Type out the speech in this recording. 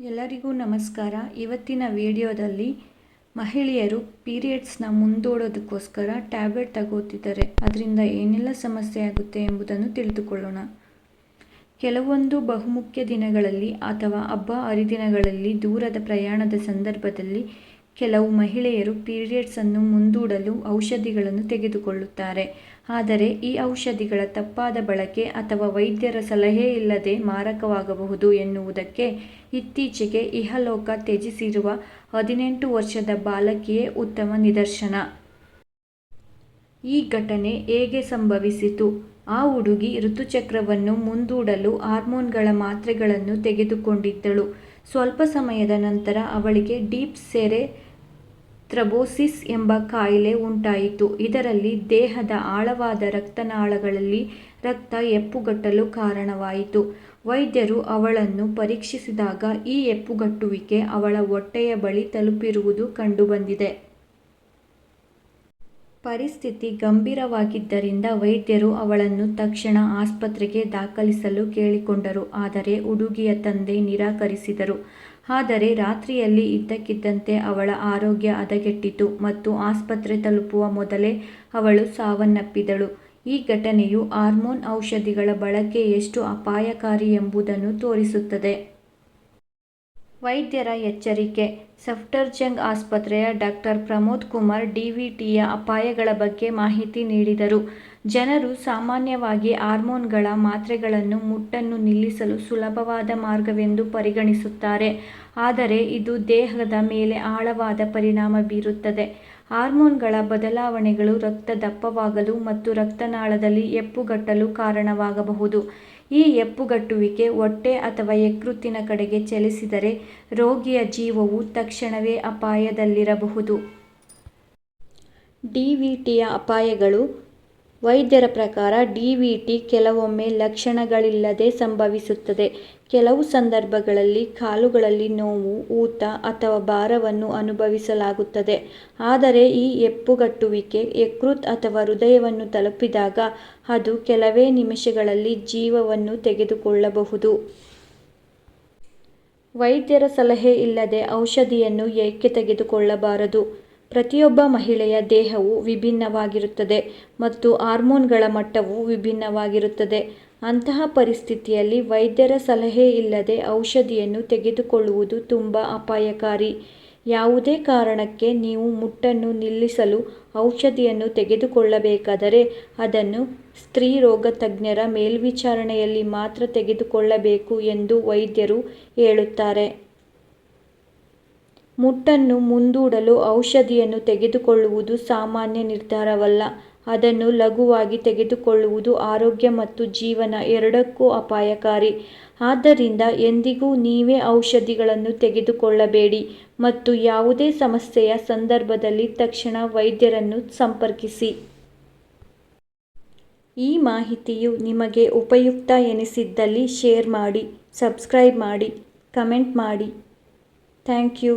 ಎಲ್ಲರಿಗೂ ನಮಸ್ಕಾರ. ಇವತ್ತಿನ ವಿಡಿಯೋದಲ್ಲಿ ಮಹಿಳೆಯರು ಪೀರಿಯಡ್ಸ್ನ ಮುಂದೂಡೋದಕ್ಕೋಸ್ಕರ ಟ್ಯಾಬ್ಲೆಟ್ ತಗೋತಿದ್ದಾರೆ. ಅದರಿಂದ ಏನೆಲ್ಲ ಸಮಸ್ಯೆ ಆಗುತ್ತೆ ಎಂಬುದನ್ನು ತಿಳಿದುಕೊಳ್ಳೋಣ. ಕೆಲವೊಂದು ಬಹುಮುಖ್ಯ ದಿನಗಳಲ್ಲಿ ಅಥವಾ ಹಬ್ಬ ಹರಿದಿನಗಳಲ್ಲಿ ದೂರದ ಪ್ರಯಾಣದ ಸಂದರ್ಭದಲ್ಲಿ ಕೆಲವು ಮಹಿಳೆಯರು ಪೀರಿಯಡ್ಸನ್ನು ಮುಂದೂಡಲು ಔಷಧಿಗಳನ್ನು ತೆಗೆದುಕೊಳ್ಳುತ್ತಾರೆ. ಆದರೆ ಈ ಔಷಧಿಗಳ ತಪ್ಪಾದ ಬಳಕೆ ಅಥವಾ ವೈದ್ಯರ ಸಲಹೆ ಇಲ್ಲದೆ ಮಾರಕವಾಗಬಹುದು ಎನ್ನುವುದಕ್ಕೆ ಇತ್ತೀಚೆಗೆ ಇಹಲೋಕ ತ್ಯಜಿಸಿರುವ ಹದಿನೆಂಟು ವರ್ಷದ ಬಾಲಕಿಯೇ ಉತ್ತಮ ನಿದರ್ಶನ. ಈ ಘಟನೆ ಹೇಗೆ ಸಂಭವಿಸಿತು? ಆ ಹುಡುಗಿ ಋತುಚಕ್ರವನ್ನು ಮುಂದೂಡಲು ಹಾರ್ಮೋನ್ಗಳ ಮಾತ್ರೆಗಳನ್ನು ತೆಗೆದುಕೊಂಡಿದ್ದಳು. ಸ್ವಲ್ಪ ಸಮಯದ ನಂತರ ಅವಳಿಗೆ ಡೀಪ್ ಸೆರೆ ಥ್ರಬೋಸಿಸ್ ಎಂಬ ಕಾಯಿಲೆ ಉಂಟಾಯಿತು. ಇದರಲ್ಲಿ ದೇಹದ ಆಳವಾದ ರಕ್ತನಾಳಗಳಲ್ಲಿ ರಕ್ತ ಹೆಪ್ಪುಗಟ್ಟಲು ಕಾರಣವಾಯಿತು. ವೈದ್ಯರು ಅವಳನ್ನು ಪರೀಕ್ಷಿಸಿದಾಗ ಈ ಹೆಪ್ಪುಗಟ್ಟುವಿಕೆ ಅವಳ ಹೊಟ್ಟೆಯ ಬಳಿ ತಲುಪಿರುವುದು ಕಂಡುಬಂದಿದೆ. ಪರಿಸ್ಥಿತಿ ಗಂಭೀರವಾಗಿದ್ದರಿಂದ ವೈದ್ಯರು ಅವಳನ್ನು ತಕ್ಷಣ ಆಸ್ಪತ್ರೆಗೆ ದಾಖಲಿಸಲು ಕೇಳಿಕೊಂಡರು. ಆದರೆ ಹುಡುಗಿಯ ತಂದೆ ನಿರಾಕರಿಸಿದರು. ಆದರೆ ರಾತ್ರಿಯಲ್ಲಿ ಇದ್ದಕ್ಕಿದ್ದಂತೆ ಅವಳ ಆರೋಗ್ಯ ಹದಗೆಟ್ಟಿತು ಮತ್ತು ಆಸ್ಪತ್ರೆ ತಲುಪುವ ಮೊದಲೇ ಅವಳು ಸಾವನ್ನಪ್ಪಿದಳು. ಈ ಘಟನೆಯು ಹಾರ್ಮೋನ್ ಔಷಧಿಗಳ ಬಳಕೆ ಎಷ್ಟು ಅಪಾಯಕಾರಿ ಎಂಬುದನ್ನು ತೋರಿಸುತ್ತದೆ. ವೈದ್ಯರ ಎಚ್ಚರಿಕೆ. ಸಫ್ಟರ್ಜಂಗ್ ಆಸ್ಪತ್ರೆಯ ಡಾಕ್ಟರ್ ಪ್ರಮೋದ್ ಕುಮಾರ್ ಡಿವಿಟಿಯ ಅಪಾಯಗಳ ಬಗ್ಗೆ ಮಾಹಿತಿ ನೀಡಿದರು. ಜನರು ಸಾಮಾನ್ಯವಾಗಿ ಹಾರ್ಮೋನ್ಗಳ ಮಾತ್ರೆಗಳನ್ನು ಮುಟ್ಟನ್ನು ನಿಲ್ಲಿಸಲು ಸುಲಭವಾದ ಮಾರ್ಗವೆಂದು ಪರಿಗಣಿಸುತ್ತಾರೆ. ಆದರೆ ಇದು ದೇಹದ ಮೇಲೆ ಆಳವಾದ ಪರಿಣಾಮ ಬೀರುತ್ತದೆ. ಹಾರ್ಮೋನ್ಗಳ ಬದಲಾವಣೆಗಳು ರಕ್ತ ದಪ್ಪವಾಗಲು ಮತ್ತು ರಕ್ತನಾಳದಲ್ಲಿ ಹೆಪ್ಪುಗಟ್ಟಲು ಕಾರಣವಾಗಬಹುದು. ಈ ಹೆಪ್ಪುಗಟ್ಟುವಿಕೆ ಹೊಟ್ಟೆ ಅಥವಾ ಯಕೃತ್ತಿನ ಕಡೆಗೆ ಚಲಿಸಿದರೆ ರೋಗಿಯ ಜೀವವು ತಕ್ಷಣವೇ ಅಪಾಯದಲ್ಲಿರಬಹುದು. ಡಿವಿಟಿಯ ಅಪಾಯಗಳು ವೈದ್ಯರ ಪ್ರಕಾರ ಡಿವಿಟಿ ಕೆಲವೊಮ್ಮೆ ಲಕ್ಷಣಗಳಿಲ್ಲದೆ ಸಂಭವಿಸುತ್ತದೆ. ಕೆಲವು ಸಂದರ್ಭಗಳಲ್ಲಿ ಕಾಲುಗಳಲ್ಲಿ ನೋವು, ಊತ ಅಥವಾ ಭಾರವನ್ನು ಅನುಭವಿಸಲಾಗುತ್ತದೆ. ಆದರೆ ಈ ಎಪ್ಪುಗಟ್ಟುವಿಕೆ ಯಕೃತ್ ಅಥವಾ ಹೃದಯವನ್ನು ತಲುಪಿದಾಗ ಅದು ಕೆಲವೇ ನಿಮಿಷಗಳಲ್ಲಿ ಜೀವವನ್ನು ತೆಗೆದುಕೊಳ್ಳಬಹುದು. ವೈದ್ಯರ ಸಲಹೆ ಇಲ್ಲದೆ ಔಷಧಿಯನ್ನು ಏಕೆ ತೆಗೆದುಕೊಳ್ಳಬಾರದು? ಪ್ರತಿಯೊಬ್ಬ ಮಹಿಳೆಯ ದೇಹವು ವಿಭಿನ್ನವಾಗಿರುತ್ತದೆ ಮತ್ತು ಹಾರ್ಮೋನ್ಗಳ ಮಟ್ಟವು ವಿಭಿನ್ನವಾಗಿರುತ್ತದೆ. ಅಂತಹ ಪರಿಸ್ಥಿತಿಯಲ್ಲಿ ವೈದ್ಯರ ಸಲಹೆ ಇಲ್ಲದೆ ಔಷಧಿಯನ್ನು ತೆಗೆದುಕೊಳ್ಳುವುದು ತುಂಬ ಅಪಾಯಕಾರಿ. ಯಾವುದೇ ಕಾರಣಕ್ಕೆ ನೀವು ಮುಟ್ಟನ್ನು ನಿಲ್ಲಿಸಲು ಔಷಧಿಯನ್ನು ತೆಗೆದುಕೊಳ್ಳಬೇಕಾದರೆ ಅದನ್ನು ಸ್ತ್ರೀ ರೋಗ ತಜ್ಞರ ಮೇಲ್ವಿಚಾರಣೆಯಲ್ಲಿ ಮಾತ್ರ ತೆಗೆದುಕೊಳ್ಳಬೇಕು ಎಂದು ವೈದ್ಯರು ಹೇಳುತ್ತಾರೆ. ಮುಟ್ಟನ್ನು ಮುಂದೂಡಲು ಔಷಧಿಯನ್ನು ತೆಗೆದುಕೊಳ್ಳುವುದು ಸಾಮಾನ್ಯ ನಿರ್ಧಾರವಲ್ಲ. ಅದನ್ನು ಲಘುವಾಗಿ ತೆಗೆದುಕೊಳ್ಳುವುದು ಆರೋಗ್ಯ ಮತ್ತು ಜೀವನ ಎರಡಕ್ಕೂ ಅಪಾಯಕಾರಿ. ಆದ್ದರಿಂದ ಎಂದಿಗೂ ನೀವೇ ಔಷಧಿಗಳನ್ನು ತೆಗೆದುಕೊಳ್ಳಬೇಡಿ ಮತ್ತು ಯಾವುದೇ ಸಮಸ್ಯೆಯ ಸಂದರ್ಭದಲ್ಲಿ ತಕ್ಷಣ ವೈದ್ಯರನ್ನು ಸಂಪರ್ಕಿಸಿ. ಈ ಮಾಹಿತಿಯು ನಿಮಗೆ ಉಪಯುಕ್ತ ಎನಿಸಿದ್ದಲ್ಲಿ ಶೇರ್ ಮಾಡಿ, ಸಬ್ಸ್ಕ್ರೈಬ್ ಮಾಡಿ, ಕಮೆಂಟ್ ಮಾಡಿ. Thank you.